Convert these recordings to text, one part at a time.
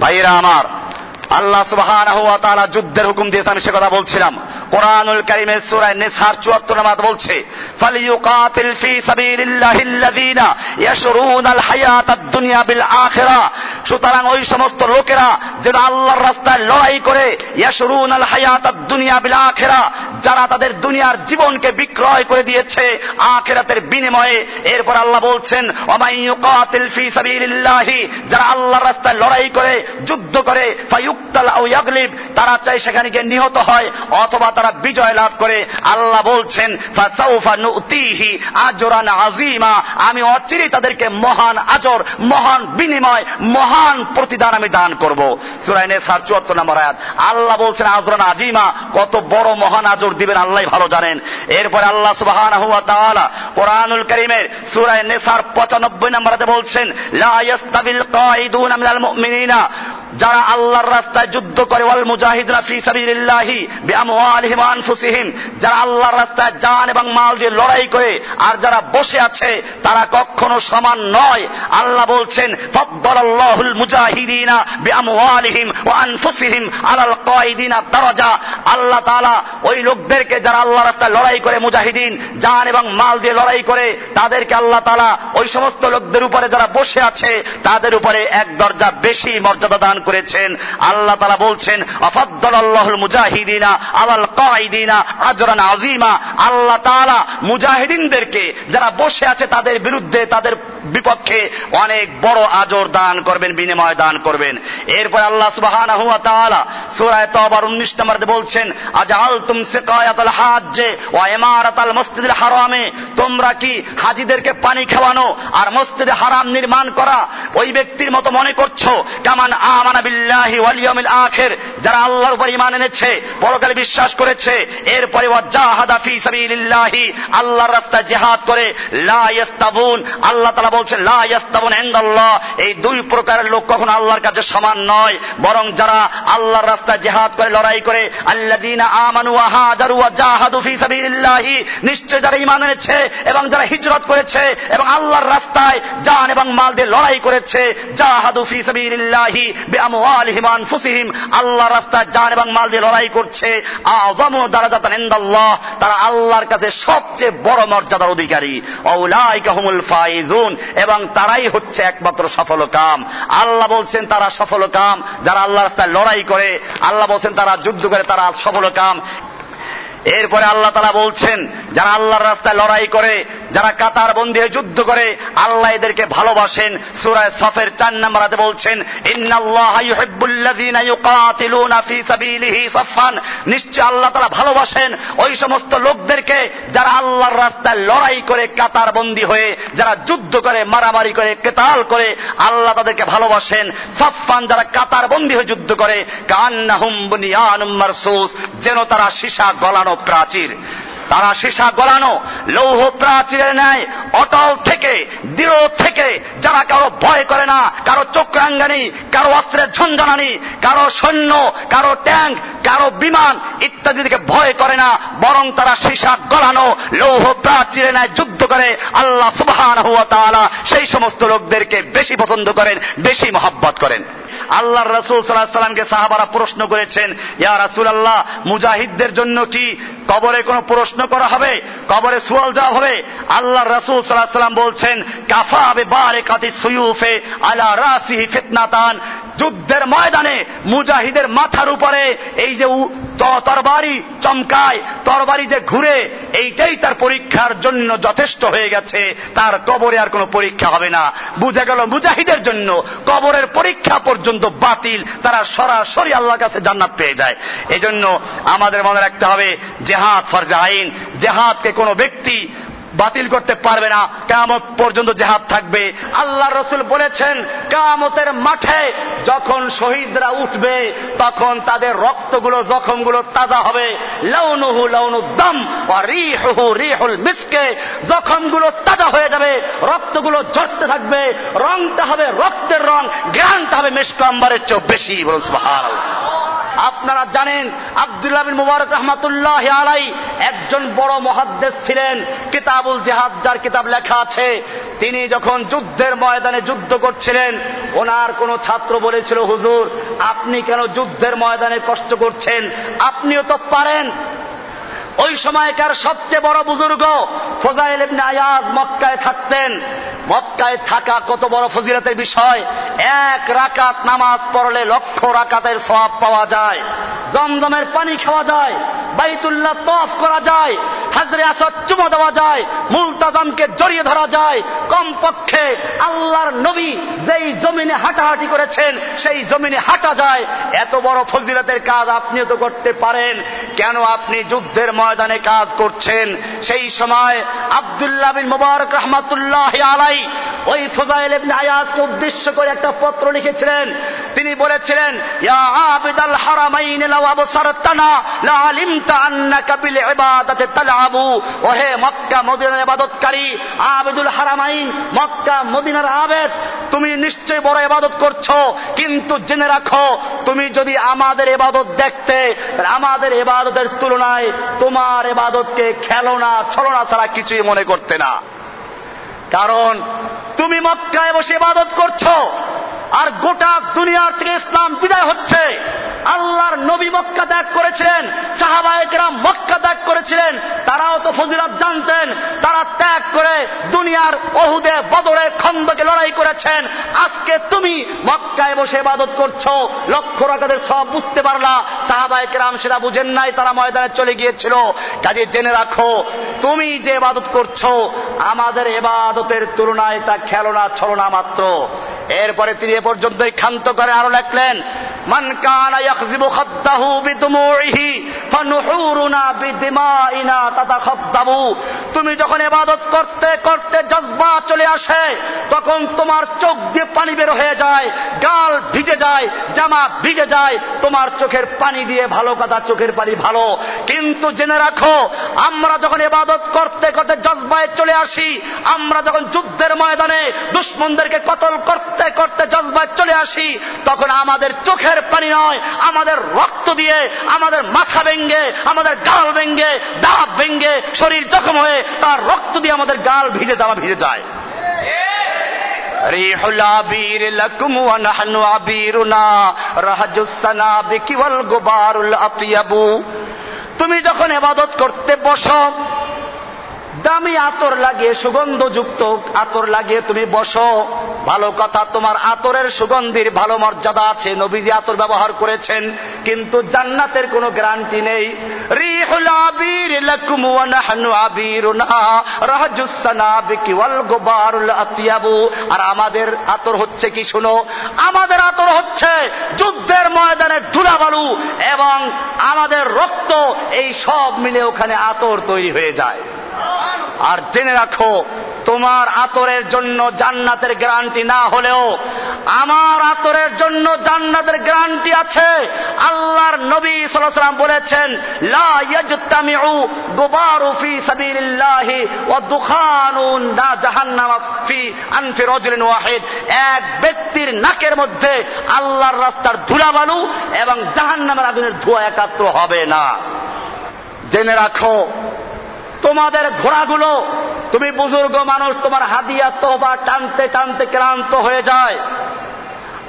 ভাইয়েরা আমার, আল্লাহ সুবাহ ওয়া তাআলা যুদ্ধের হুকুম দিয়েছে, আমি সে কথা বলছিলাম। কোরআনুল কারিমের সুরায় নেসার চুয়াত্তর নামাজ বলছে ফালিউকাতিল ফি সাবিলিল্লাহিল্লাযীনা ইয়াশরুনাল হায়াতাদ দুনিয়া বিল আখিরা। সুতরাং ওই সমস্ত লোকেরা যারা আল্লাহর রাস্তায় লড়াই করে, ইয়াশরুনাল হায়াতাদ দুনিয়া বিল আখিরা, যারা তাদের দুনিয়ার জীবনকে বিক্রয় করে দিয়েছে আখিরাতের বিনিময়ে। এরপর আল্লাহ বলছেন, ওমাই ফি সাবিলিল্লাহি যারা আল্লাহর রাস্তায় লড়াই করে, যুদ্ধ করে, ফায়ুক্তাল আও ইয়াগলিব, তারা চাই সেখানে গিয়ে নিহত হয়, অথবা তারা বিজয় লাভ করে। আল্লাহ বলছেন, ফাসাউফা নুতিহি আজরান আজিমা আমি অচিরেই তাদেরকে মহান আজর, মহান বিনিময়, মহান প্রতিদান আমি দান করব। সুরাইনে সার চুয়াত্তর নম্বর আয়াত। আল্লাহ বলছেন আজরান আজিমা, কত বড় মহান আজর দিবেন, আল্লাহ ভালো জানেন। এরপরে আল্লাহ সুবাহান হুয়া তাআলা কোরআনুল কারীমের সূরা নিসার 95 নম্বরে বলছেন, লা ইয়াস্তাবিল কাইদুন মিনাল মুমিনিনা। যারা আল্লাহর রাস্তায় যুদ্ধ করে, ওয়াল মুজাহিদরা ফি সাবিলিল্লাহি বিআমওয়ালিহিম ওয়া আনফুসিহিম, যারা আল্লাহর রাস্তায় জান এবং মাল দিয়ে লড়াই করে আর যারা বসে আছে, তারা কখনো সমান নয়। আল্লাহ বলছেন, ফাদ্দালাল্লাহুল মুজাহিদিনা বিআমওয়ালিহিম ওয়া আনফুসিহিম আলাল কাঈদিনা দারাজা। আল্লাহ তাআলা ওই লোকদেরকে যারা আল্লাহর রাস্তায় লড়াই করে, মুজাহিদিন, জান এবং মাল দিয়ে লড়াই করে, তাদেরকে আল্লাহ তাআলা ওই সমস্ত লোকদের উপরে যারা বসে আছে, তাদের উপরে এক দরজা বেশি মর্যাদা দান করেছেন। আল্লাহ তালা বলছেন আল্লাহুল মুজাহিদিনা আলাল কাইদিনা আজরান আজিমা আল্লাহ তাআলা মুজাহিদিনদেরকে যারা বসে আছে তাদের বিরুদ্ধে তাদের বিপক্ষে অনেক বড় আজর দান করবেন, বিনিময় দান করবেন। এরপর আল্লাহ সুবহানাহু ওয়া তাআলা সূরা তাওবার 19 নম্বরে বলছেন আজআলতুম সিকায়াতাল ইমারাতাল মসজিদুল হারামে, তোমরা কি হাজীদেরকে পানি খাওয়ানো আর হারাম নির্মাণ করা ওই ব্যক্তির মতো মনে করছ? আমানা বিল্লাহি আখির। যারা আল্লাহর উপর ঈমান এনেছে, পরকালে বিশ্বাস করেছে, এরপরে ওয়াজাহাদা ফি সাবিলিল্লাহি, আল্লাহর রাস্তায় জিহাদ করে, লা আল্লাহ তাআলা বলছেন, লা ইনদাল্লাহ। এই দুই প্রকারের লোক কখনো আল্লাহর কাছে সমান নয়, বরং যারা আল্লাহর রাস্তায় জিহাদ করে, লড়াই করে, আল্লাযীনা আমানু নিশ্চয় যারা ঈমান এনেছে এবং যারা হিজরত করেছে এবং আল্লাহর রাস্তায় জান এবং মাল দিয়ে লড়াই করেছে আল্লাহর রাস্তায় জান এবং মাল দিয়ে লড়াই করছে তারা আল্লাহর কাছে সবচেয়ে বড় মর্যাদার অধিকারী। আউলাইকা হুমুল ফাইজুন, এবং তারাই হচ্ছে একমাত্র সফল কাম। আল্লাহ বলছেন, তারা সফল কাম, যারা আল্লাহ রাস্তায় লড়াই করে আল্লাহ বলছেন তারা যুদ্ধ করে তারা সফল কাম। এরপরে আল্লাহ তালা বলছেন, যারা আল্লাহর রাস্তায় লড়াই করে, যারা কাতার বন্দী যুদ্ধ করে, আল্লাহ এদেরকে ভালোবাসেন। সুরায় সফের চার নম্বরাতে বলছেন নিশ্চয় আল্লাহ তালা ভালোবাসেন ওই সমস্ত লোকদেরকে, যারা আল্লাহর রাস্তায় লড়াই করে, কাতার বন্দী হয়ে, যারা যুদ্ধ করে, মারামারি করে, কেতাল করে, আল্লাহ তাদেরকে ভালোবাসেন। সফান যারা কাতার বন্দী হয়ে যুদ্ধ করে কান্নাহুম বুনিয়ানুম মারসুস, যেন তারা সীসা গলানো প্রাচীর। তারা সীসা গলানো, লৌহ প্রাচীরের ন্যায়, অটল থেকে, দৃঢ় থেকে, যারা কারও ভয় করে না, কারও চক্রাঙ্গানি, কারও অস্ত্রের ঝঞ্ঝানানি, কারও সৈন্য, কারও ট্যাঙ্ক, কারও বিমান ইত্যাদি থেকে ভয় করে না, বরং তারা সীসা গলানো, লৌহ প্রাচীরের ন্যায় যুদ্ধ করে, আল্লাহ সুবহান সেই সমস্ত লোকদেরকে বেশি পছন্দ করেন, বেশি মহাব্বত করেন। আল্লাহ রসুল সাল্লাহ সাল্লামকে সাহাবারা প্রশ্ন করেছেন, ইয়া রাসুল আল্লাহ মুজাহিদদের জন্য কি কবরে কোনো প্রশ্ন করা হবে? কবরে সুয়াল যাওয়া হবে? আল্লাহ রসুল সাল্লাহ সাল্লাম বলছেন, কাফা হবে বারে কাতি সুয়ুফে আলা রাসিহি ফিতনাতান। যুদ্ধের ময়দানে মুজাহিদের মাথার উপরে এই যে তরবারি চমকায়, তরবারি যে ঘুরে, এইটাই তার পরীক্ষার জন্য যথেষ্ট হয়ে গেছে। তার কবরে আর কোনো পরীক্ষা হবে না। বুঝা গেল মুজাহিদের জন্য কবরের পরীক্ষা পর্যন্ত বাতিল, তারা সরাসরি আল্লাহর কাছে জান্নাত পেয়ে যায়। এজন্য আমাদের মনে রাখতে হবে, জেহাদ ফরজা আইন জেহাদকে কোনো ব্যক্তি বাতিল করতে পারবে না। কামত পর্যন্ত জেহাদ থাকবে। আল্লাহ রসুল বলেছেন কামতের মাঠে যখন শহীদরা উঠবে, তখন তাদের রক্তগুলো, জখমগুলো তাজা হবে। লাউনুহু লাউনু দম রিহুহু রিহুল মিসকে। জখমগুলো তাজা হয়ে যাবে, রক্তগুলো ঝরতে থাকবে, রংটা হবে রক্তের রং গ্রানটা হবে মেশকাম্বারের চেয়েও বেশি। বলুন সুবহানাল্লাহ। আপনারা জানেন আব্দুল্লাহ বিন মুবারক রহমাতুল্লাহ আলাই একজন বড় মহাদ্দেশ ছিলেন, কিতাবুল জেহাদ যার কিতাব লেখা আছে। তিনি যখন যুদ্ধের ময়দানে যুদ্ধ করছিলেন, ওনার কোন ছাত্র বলেছিল, হুজুর, আপনি কেন যুদ্ধের ময়দানে কষ্ট করছেন? আপনিও তো পারেন। ওই সময়কার সবচেয়ে বড় বুজুর্গ ফজাইল আয়াজ মক্কায় থাকতেন। মক্কায় থাকা কত বড় ফজিলতের বিষয়? এক রাকাত নামাজ পড়লে লক্ষ রাকাতের সব পাওয়া যায়। জমদমের পানি খাওয়া যায়। বাইতুল্লাহ তফ করা যায়। হাজরে আসাদ চুমো দেওয়া যায় মুলতাজামকে জড়িয়ে ধরা যায়। কমপক্ষে আল্লাহর নবী যেই জমিনে হাঁটাহাঁটি করেছেন, সেই জমিনে হাঁটা যায়। এত বড় ফজিলতের কাজ আপনিও তো করতে পারেন। কেন আপনি যুদ্ধের ময়দানে কাজ করছেন? সেই সময় আব্দুল্লাহ বিন মুবারক রহমাতুল্লাহ আলাই ওই ফজাইল আয়াজকে উদ্দেশ্য করে একটা পত্র লিখেছিলেন। তিনি বলেছিলেন, ইয়া আবিদাল হারামাইন লাও আবসারতানা, লা আলিমতা আন্নাকা বিল ইবাদাতি তালআবু ওহে মক্কা মদিনার ইবাদতকারী আবিদুল হারামাইন মক্কা মদিনার আবেদ, তুমি নিশ্চয়ই বড় ইবাদত করছ, কিন্তু জেনে রাখো, তুমি যদি আমাদের ইবাদত দেখতে আমাদের ইবাদতের তুলনায় তোমার ইবাদতকে খেলনা ছলনা ছাড়া কিছুই মনে করতে না। কারণ তুমি মক্কায় বসে ইবাদত করছ, আর গোটা দুনিয়ার থেকে ইসলাম বিদায় হচ্ছে। আল্লাহর নবী মক্কা ত্যাগ করেছিলেন সাহাবায়করা মক্কা ত্যাগ করেছিলেন, তারাও তো ফজিলত জানতেন, তারা ত্যাগ করে দুনিয়ার অহুদে বদরে, খন্দকে লড়াই করেছেন। আজকে তুমি মক্কায় বসে ইবাদত করছ, লক্ষ রাকাদের সব বুঝতে পারলা সাহাবায়করাম সেটা বুঝেন নাই, তারা ময়দানে চলে গিয়েছিল। কাজে জেনে রাখো, তুমি যে ইবাদত করছ, আমাদের এবাদতের তুলনায় তা খেলনা ছলনা মাত্র। এরপরে তিনি এ পর্যন্তই ক্ষান্ত করে আরও লেখলেন মান কানা ইয়াখযিবু খাদ্দাহু বিদুমুইহি ফানুহুরুনা বিদিমাইনা তাতাখাদ্দাবু তুমি যখন ইবাদত করতে করতে জজবা চলে আসে, তখন তোমার চোখ দিয়ে পানি বের হয়ে যায়, গাল ভিজে যায়, জামা ভিজে যায়, তোমার চোখের পানি দিয়ে ভালো কথা, চোখের পানি ভালো। কিন্তু জেনে রাখো, আমরা যখন ইবাদত করতে করতে জজবায় চলে আসি, আমরা যখন যুদ্ধের ময়দানে দুশ্মনদেরকে কতল করতে করতে জজবায় চলে আসি, তখন আমাদের চোখের পানি নয় আমাদের রক্ত দিয়ে আমাদের মাথা ভেঙ্গে আমাদের গাল ভেঙ্গে দাঁত ভেঙ্গে শরীর জখম হয়ে তার রক্ত দিয়ে আমাদের গাল ভিজে যাওয়া ভিজে যায় ريح العبير لكم ونحن عبيرنا رهج السنابك والغبار الأطيب তুমি যখন এবাদত করতে বসো দামি আতর লাগিয়ে, সুগন্ধযুক্ত আতর লাগিয়ে তুমি বসো। ভালো কথা, তোমার আতরের সুগন্ধির ভালো মর্যাদা আছে। নবীজি আতর ব্যবহার করেছেন, কিন্তু জান্নাতের কোনো গ্যারান্টি নেই। আর আমাদের আতর হচ্ছে কি, শুনো? আমাদের আতর হচ্ছে যুদ্ধের ময়দানের ধুলাবালু এবং আমাদের রক্ত, এই সব মিলে ওখানে আতর তৈরি হয়ে যায়। আর জেনে রাখো, তোমার আতরের জন্য জান্নাতের গ্যারান্টি না হলেও আমার আতরের জন্য জান্নাতের গ্যারান্টি আছে। আল্লাহর নবী সাল্লাল্লাহু বলেছেন এক ব্যক্তির নাকের মধ্যে আল্লাহর রাস্তার ধুলাবালু এবং জাহান্নামের আগুনের ধোঁয়া একাত্র হবে না। জেনে রাখো তোমাদের ঘোড়াগুলো, তুমি বুজুর্গ মানুষ, তোমার হাদিয়া তোবা টানতে টানতে ক্লান্ত হয়ে যায়।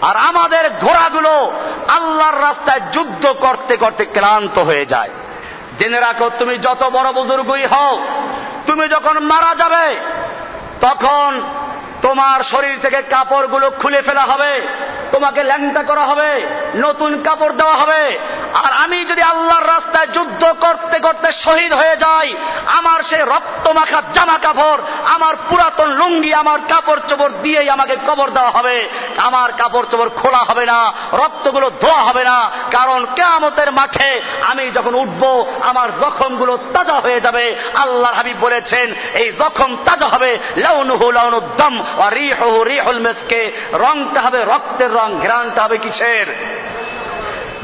আর আমাদের ঘোড়াগুলো আল্লাহর রাস্তায় যুদ্ধ করতে করতে ক্লান্ত হয়ে যায়। জেনে রাখো, তুমি যত বড় বুজুর্গই হও, তুমি যখন মারা যাবে, তখন তোমার শরীর থেকে কাপড়গুলো খুলে ফেলা হবে, তোমাকে ল্যাংটা করা হবে, নতুন কাপড় দেওয়া হবে আর আমি যদি আল্লাহর রাস্তায় যুদ্ধ করতে করতে শহীদ হয়ে যাই, আমার সে রক্ত মাখা জামা কাপড় আমার পুরাতন লুঙ্গি, আমার কাপড় চোপড় দিয়েই আমাকে কবর দেওয়া হবে। আমার কাপড় চোপড় খোলা হবে না, রক্তগুলো ধোয়া হবে না, কারণ কেয়ামতের মাঠে আমি যখন উঠব, আমার জখমগুলো তাজা হয়ে যাবে। আল্লাহ হাবিব বলেছেন, এই জখম তাজা হবে, লাউনুহু রিহুহু রিহুল মেসকে। রংটা হবে রক্তের রং, ঘ্রাণটা হবে কিসের?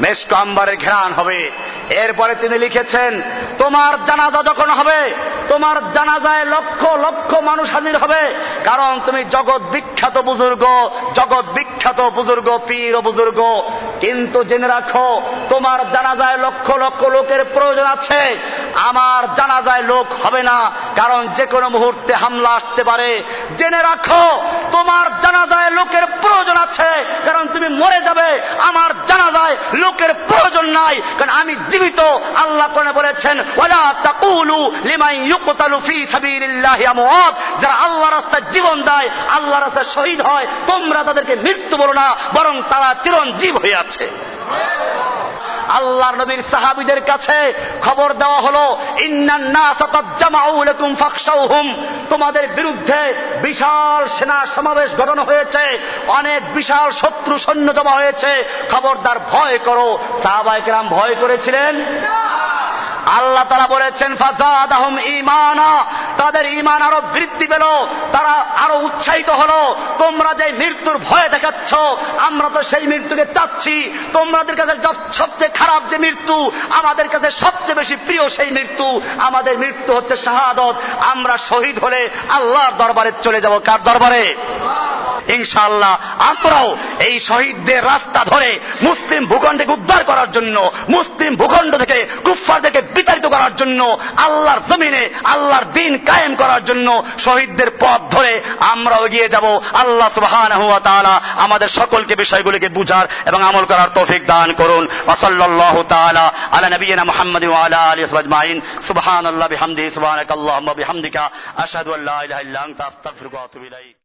মেস্ক আম্বারের ঘ্রাণ হবে। এরপরে তিনি লিখেছেন, তোমার জানাজা যখন হবে, তোমার জানাজায় লক্ষ লক্ষ মানুষ হাজির হবে। কারণ তুমি জগৎ বিখ্যাত বুজুর্গ, জগৎ বিখ্যাত বুজুর্গ, পীর বুজুর্গ। কিন্তু জেনে রাখো, তোমার জানাজায় লক্ষ লক্ষ লোকের প্রয়োজন আছে। আমার জানাজায় লোক হবে না, কারণ যে কোনো মুহূর্তে হামলা আসতে পারে। জেনে রাখো, তোমার জানাজায় লোকের প্রয়োজন আছে, কারণ তুমি মরে যাবে। আমার জানাজায় লোকের প্রয়োজন নাই কারণ আমি জীবিত। আল্লাহ কোনে বলেছেন লিমাই যারা আল্লাহ রাস্তায় জীবন দেয়, আল্লাহ রাস্তায় শহীদ হয়, তোমরা তাদেরকে মৃত্যু বলো না, বরং তারা চিরঞ্জীব হয়ে আছে। আল্লাহর নবীর সাহাবিদের কাছে খবর দেওয়া হলো তোমাদের বিরুদ্ধে বিশাল সেনা সমাবেশ ঘটানো হয়েছে, অনেক বিশাল শত্রু সৈন্য জমা হয়েছে। খবরদার ভয় করো। সাহাবাইকেরাম ভয় করেছিলেন? আল্লাহ তারা বলেছেন ফাজাদ আহম ইমানা তাদের ইমান আরও বৃদ্ধি পেল, তারা আরও উৎসাহিত হলো। তোমরা যে মৃত্যুর ভয় দেখাচ্ছ, আমরা তো সেই মৃত্যুকে চাচ্ছি। তোমাদের কাছে সব- সবচেয়ে খারাপ যে মৃত্যু, আমাদের কাছে সবচেয়ে বেশি প্রিয় সেই মৃত্যু, আমাদের মৃত্যু হচ্ছে শাহাদত। আমরা শহীদ হলে আল্লাহর দরবারে চলে যাব। কার দরবারে? ইনশাআল্লাহ। আমরাও এই শহীদদের রাস্তা ধরে মুসলিম ভূখণ্ডকে উদ্ধার করার জন্য, মুসলিম ভূখণ্ড থেকে কুফফারদেরকে বিতাড়িত করার জন্য, আল্লাহর জমিনে আল্লাহর দিন কায়েম করার জন্য শহীদদের পথ ধরে আমরা এগিয়ে যাব। আল্লাহ তাআলা আমাদের সকলকে বিষয়গুলিকে বুঝার এবং আমল করার তৌফিক দান করুন। ওয়া সাল্লাল্লাহু তাআলা আলা নবিয়িনা মুহাম্মাদিন ওয়া আলা আলিহি ওয়া আজমাইন। সুবহানাল্লাহি, বিহামদিহি, সুবহানাকাল্লাহুম্মা, বিহামদিকা, আশহাদু আল্লা ইলাহা ইল্লা আনতা, আস্তাগফিরুকা